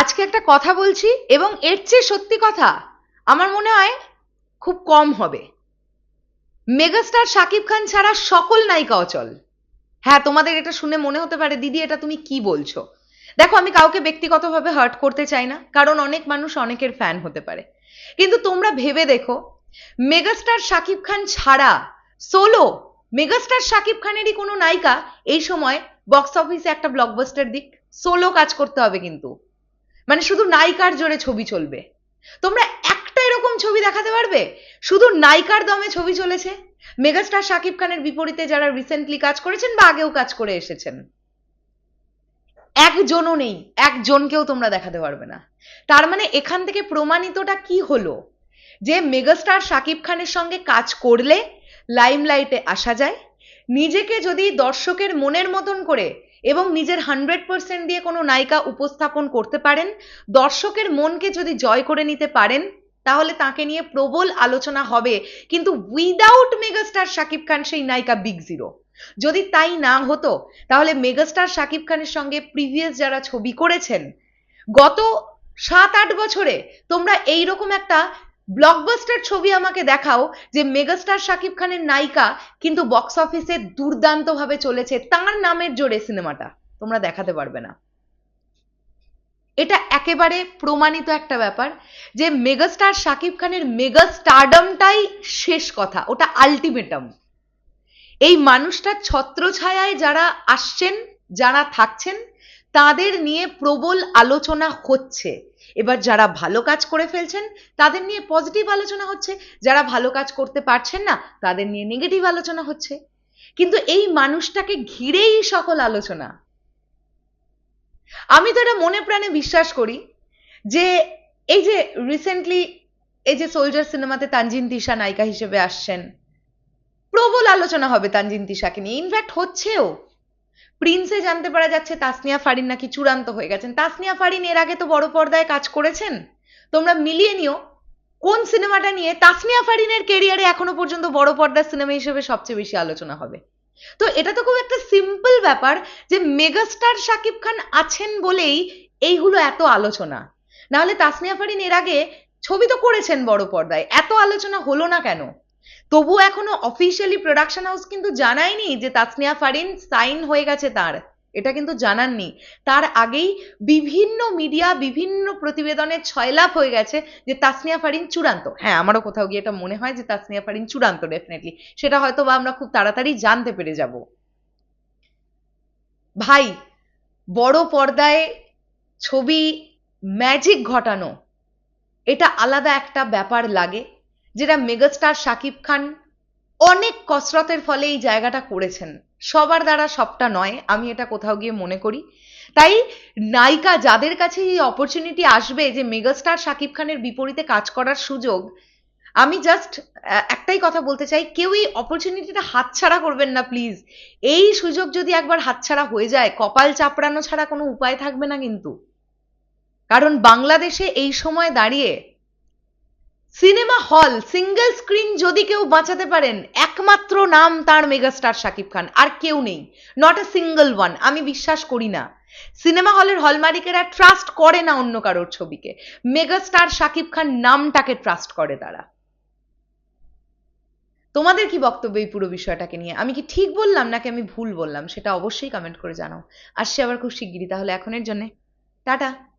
আজকে একটা কথা বলছি এবং এর চেয়ে সত্যি কথা আমার মনে হয় খুব কম হবে। মেগাস্টার শাকিব খান ছাড়া সকল নায়িকা অচল। হ্যাঁ তোমাদের এটা শুনে মনে হতে পারে, দিদি, এটা তুমি কি বলছো? দেখো, আমি কাউকে ব্যক্তিগতভাবে হার্ট করতে চাই না, কারণ অনেক মানুষ অনেকের ফ্যান হতে পারে। কিন্তু তোমরা ভেবে দেখো, মেগাস্টার শাকিব খান ছাড়া সোলো মেগাস্টার শাকিব খানেরই কোনো নায়িকা এই সময় বক্স অফিসে একটা ব্লকবাস্টার দিক সোলো কাজ করতে হবে কিন্তু। মানে শুধু নায়িকার জোরে ছবি চলবে। তোমরা একটা এরকম ছবি দেখাতে পারবে? শুধু নায়িকার দমে ছবি চলেছে? মেগাস্টার শাকিব খানের বিপরীতে যারা রিসেন্টলি কাজ করেছেন বা আগেও কাজ করে এসেছেন। একজনও নেই, একজনকেও তোমরা দেখাতে পারবে না। তার মানে এখান থেকে প্রমাণিতটা কি হলো? যে মেগাস্টার শাকিব খানের সঙ্গে কাজ করলে লাইমলাইটে আসা যায়, নিজেকে যদি দর্শকের মনের মতন করে এবং নিজের হান্ড্রেড পার্সেন্ট দিয়ে কোনো নায়িকা উপস্থাপন করতে পারেন। দর্শকের মনকে যদি জয় করে নিতে পারেন, তাহলে তাকে নিয়ে প্রবল আলোচনা হবে। কিন্তু উইদাউট মেগাস্টার শাকিব খান, সেই নায়িকা বিগ জিরো যদি তাই না হতো, তাহলে মেগাস্টার শাকিব খানের সঙ্গে প্রিভিয়াস যারা ছবি করেছেন, গত সাত আট বছরে তোমরা এইরকম একটা ব্লকবাস্টার ছবি আমাকে দেখাও যে মেগাস্টার শাকিব খানের নায়িকা কিন্তু বক্স অফিসে দুর্দান্তভাবে চলেছে, তার নামের জোরে সিনেমাটা। তোমরা দেখাতে পারবে না। এটা একেবারে প্রমাণিত একটা ব্যাপার যে মেগাস্টার শাকিব খানের মেগা স্টারডমটাই শেষ কথা, ওটা আলটিমেটাম এই মানুষটার ছত্রছায়ায় যারা আসছেন, যারা থাকছেন তাদের নিয়ে প্রবল আলোচনা হচ্ছে। এবার যারা ভালো কাজ করে ফেলছেন, তাদের নিয়ে পজিটিভ আলোচনা হচ্ছে। যারা ভালো কাজ করতে পারছেন না, তাদের নিয়ে নেগেটিভ আলোচনা হচ্ছে। কিন্তু এই মানুষটাকে ঘিরেই সকল আলোচনা। আমি তো এটা মনে প্রাণে বিশ্বাস করি যে, এই যে রিসেন্টলি এই যে সোলজার সিনেমাতে তানজিন তিশা নায়িকা হিসেবে আসছেন, প্রবল আলোচনা হবে তানজিন তিশাকে নিয়ে। ইনফ্যাক্ট হচ্ছেও। প্রিন্সে জানতে পারা যাচ্ছে তাসনিয়া ফারিন নাকি চূড়ান্ত হয়ে গেছেন। তাসনিয়া ফারিন এর আগে তো বড় পর্দায় কাজ করেছেন। তোমরা মিলিয়ে নিও, কোন সিনেমাটা নিয়ে তাসনিয়া ফারিনের কেরিয়ারে এখনও পর্যন্ত বড় পর্দার সিনেমা হিসেবে সবচেয়ে বেশি আলোচনা হবে। তো এটা তো খুব একটা সিম্পল ব্যাপার যে মেগাস্টার শাকিব খান আছেন বলেই এইগুলো এত আলোচনা। নাহলে তাসনিয়া ফারিন এর আগে ছবি তো করেছেন বড় পর্দায়, এত আলোচনা হলো না কেন? তবু এখনও অফিসিয়ালি প্রোডাকশন হাউস কিন্তু জানায়নি যে তাসনিয়া ফারিন সাইন হয়ে গেছে তার। এটা কিন্তু জানাননি। তার আগেই বিভিন্ন মিডিয়া বিভিন্ন প্রতিবেদনে ছয়লাভ হয়ে গেছে যে তাসনিয়া ফারিন চূড়ান্ত। হ্যাঁ আমারও কোথাও গিয়ে এটা মনে হয় যে তাসনিয়া ফারিন চূড়ান্ত ডেফিনেটলি সেটা হয়তো বা আমরা খুব তাড়াতাড়ি জানতে পেরে যাব। ভাই, বড় পর্দায় ছবি ম্যাজিক ঘটানো, এটা আলাদা একটা ব্যাপার লাগে। যেটা মেগাস্টার শাকিব খান অনেক কসরতের ফলে এই জায়গাটা করেছেন। সবার দ্বারা সবটা নয়, আমি এটা কোথাও গিয়ে মনে করি। তাই নায়িকা যাদের কাছে এই অপরচুনিটি আসবে যে মেগাস্টার শাকিব খানের বিপরীতে কাজ করার সুযোগ, আমি জাস্ট একটাই কথা বলতে চাই, কেউ এই অপরচুনিটিটা হাতছাড়া করবেন না প্লিজ এই সুযোগ যদি একবার হাতছাড়া হয়ে যায়, কপাল চাপড়ানো ছাড়া কোনো উপায় থাকবে না কিন্তু। কারণ বাংলাদেশে এই সময় দাঁড়িয়ে সিনেমা হল, সিঙ্গেল স্ক্রিন যদি কেউ বাঁচাতে পারেন, একমাত্র নাম তার মেগাস্টার শাকিব খান, আর কেউ নেই। নট এ সিঙ্গেল ওয়ান আমি বিশ্বাস করি না। সিনেমা হলের হলমালিকেরা ট্রাস্ট করে না অন্য কারোর ছবিকে। মেগাস্টার শাকিব খান নামটাকে ট্রাস্ট করে তারা। তোমাদের কি বক্তব্য এই পুরো বিষয়টাকে নিয়ে? আমি কি ঠিক বললাম নাকি আমি ভুল বললাম? সেটা অবশ্যই কমেন্ট করে জানাও। আসছি আবার খুব শিগগিরই, তাহলে এখনের জন্যে। টাটা।